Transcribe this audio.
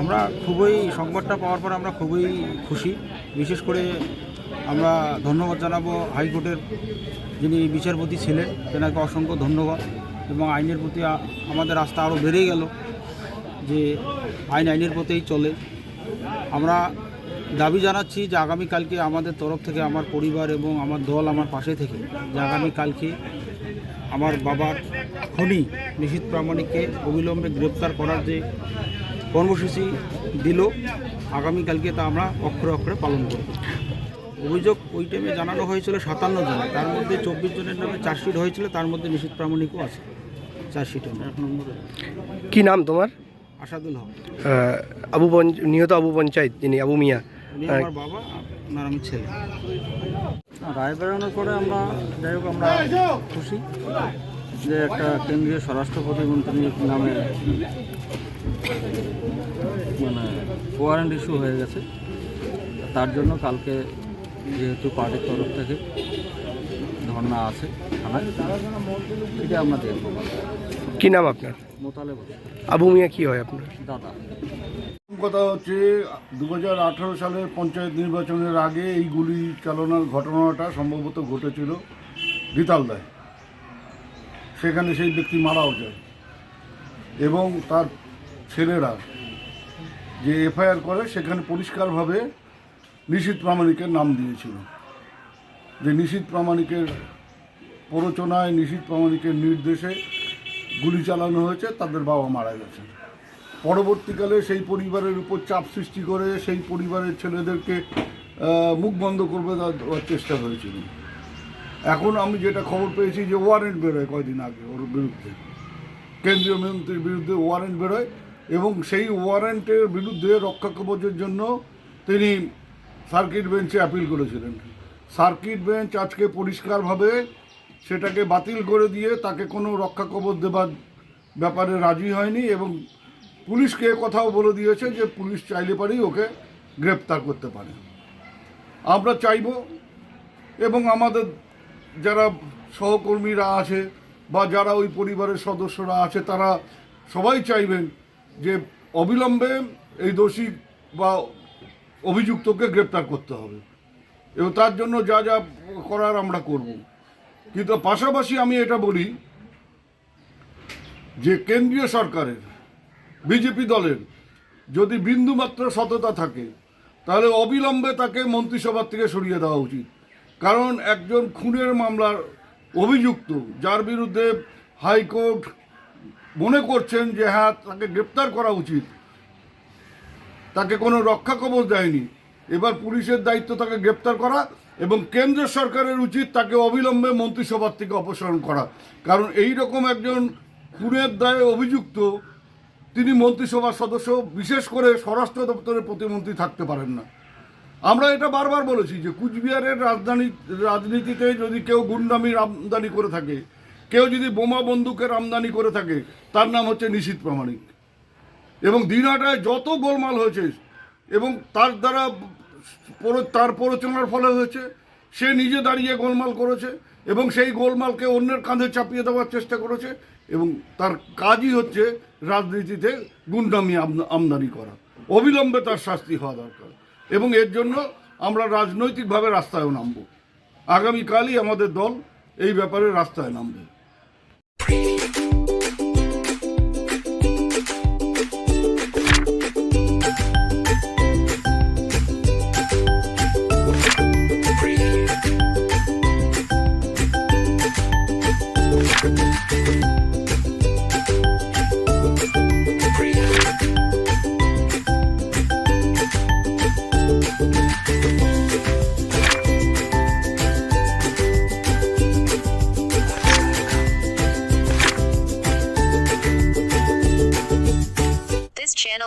আমরা খুবই সংবাদটা পাওয়ার পর আমরা খুবই খুশি। বিশেষ করে আমরা ধন্যবাদ জানাব হাইকোর্টের যিনি বিচারপতি ছিলেন, তেনাকে অসংখ্য ধন্যবাদ এবং আইনের প্রতি আমাদের রাস্তা আরও বেড়ে গেল যে আইন আইনের পথেই চলে। আমরা দাবি জানাচ্ছি যে আগামীকালকে আমাদের তরফ থেকে আমার পরিবার এবং আমার দল আমার পাশে থেকে যে আগামীকালকে আমার বাবার খনি নিশীত প্রামাণিককে অবিলম্বে গ্রেপ্তার করার যে কর্মসূচি দিল আগামীকালকে তা আমরা অক্ষরে অক্ষরে পালন করব। অভিযোগ ওই টাইমে জানানো হয়েছিল সাতান্ন জন তার মধ্যে চব্বিশ জনের নামে চার্জশিট হয়েছিল তার মধ্যে নিশীত প্রামাণিকও আছে চার্জশিটের এক নম্বরে কি নাম তোমার? আসাদুল হক। আবু পঞ্চ- নিহত আবু পঞ্চায়েত যিনি আবু মিয়া। আমার বাবা আপনার আমি ছেলে। রায় বেরোনোর পরে আমরা যাই হোক আমরা খুশি যে একটা কেন্দ্রীয় স্বরাষ্ট্র প্রতিমন্ত্রীর নামে মানে ওয়ারেন্ট ইস্যু হয়ে গেছে। তার জন্য কালকে যেহেতু পার্টির তরফ থেকে ধর্না আছে থানায় সেটা আমরা দেখব। কি নাম আপনার? মোতালে আবু মিয়া কি হয় আপনার? দাদা। কথা হচ্ছে দু হাজার আঠারো সালের পঞ্চায়েত নির্বাচনের আগে এই গুলি চালনার ঘটনাটা সম্ভবত ঘটেছিল গীতালদায় সেখানে সেই ব্যক্তি মারাও যায়। এবং তার ছেলেরা যে এফআইআর করে, সেখানে পরিষ্কারভাবে নিশীত প্রামাণিকের নাম দিয়েছিল। যে নিশীত প্রামাণিকের প্ররোচনায়, নিশীত প্রামাণিকের নির্দেশে গুলি চালানো হয়েছে, তাদের বাবা মারা গেছেন। পরবর্তীকালে সেই পরিবারের উপর চাপ সৃষ্টি করে সেই পরিবারের ছেলেদেরকে মুখ বন্ধ করবে দেওয়ার চেষ্টা হয়েছিল এখন আমি যেটা খবর পেয়েছি যে ওয়ারেন্ট বেরোয় কয়দিন আগে ওর বিরুদ্ধে। কেন্দ্রীয় মন্ত্রীর বিরুদ্ধে ওয়ারেন্ট বেরোয় এবং সেই ওয়ারেন্টের বিরুদ্ধে রক্ষা কবচের জন্য তিনি সার্কিট বেঞ্চে অ্যাপিল করেছিলেন। সার্কিট বেঞ্চ আজকে পরিষ্কারভাবে সেটাকে বাতিল করে দিয়ে তাকে কোনো রক্ষা কবচ দেবার ব্যাপারে রাজি হয়নি এবং পুলিশকে কথাও বলে দিয়েছে যে পুলিশ চাইলে পারেই ওকে গ্রেপ্তার করতে পারে। আমরা চাইব এবং আমাদের যারা সহকর্মীরা আছে বা যারা ওই পরিবারের সদস্যরা আছে, তারা সবাই চাইবেন যে অবিলম্বে এই দোষী বা অভিযুক্তকে গ্রেপ্তার করতে হবে। এবং তার জন্য যা যা করার আমরা করব। কিন্তু পাশাপাশি আমি এটা বলি যে কেন্দ্রীয় সরকারের বিজেপি দলের। যদি বিন্দুমাত্র সততা থাকে, তাহলে অবিলম্বে তাকে মন্ত্রিসভার থেকে সরিয়ে দেওয়া উচিত। কারণ একজন খুনের মামলার অভিযুক্ত, যার বিরুদ্ধে হাইকোর্ট মনে করছেন যে হ্যাঁ তাকে গ্রেপ্তার করা উচিত। তাকে কোনো রক্ষা কবচ দেয়নি। এবার পুলিশের দায়িত্ব তাকে গ্রেপ্তার করা এবং কেন্দ্র সরকারের উচিত তাকে অবিলম্বে মন্ত্রিসভার থেকে অপসারণ করা। কারণ এই রকম একজন খুনের দায়ে অভিযুক্ত তিনি মন্ত্রিসভার সদস্য, বিশেষ করে স্বরাষ্ট্র দপ্তরের প্রতিমন্ত্রী থাকতে পারেন না। আমরা এটা বারবার বলেছি যে কুচবিহারের রাজধানী, রাজনীতিতে যদি কেউ গুন্ডামির আমদানি করে থাকে, কেউ যদি বোমা বন্দুকের আমদানি করে থাকে, তার নাম হচ্ছে নিশীত প্রামাণিক। এবং দিনহাটায় যত গোলমাল হয়েছে, এবং তার দ্বারা তার প্ররোচনার ফলে হয়েছে, সে নিজে দাঁড়িয়ে গোলমাল করেছে, এবং সেই গোলমালকে অন্যের কাঁধে চাপিয়ে দেওয়ার চেষ্টা করেছে, এবং তার কাজই হচ্ছে রাজনীতিতে গুন্ডামি আমদা- আমদানি করা। অবিলম্বে তার শাস্তি হওয়া দরকার। এবং এর জন্য আমরা রাজনৈতিকভাবে রাস্তায়ও নামব। আগামীকালই আমাদের দল এই ব্যাপারে রাস্তায় নামবে।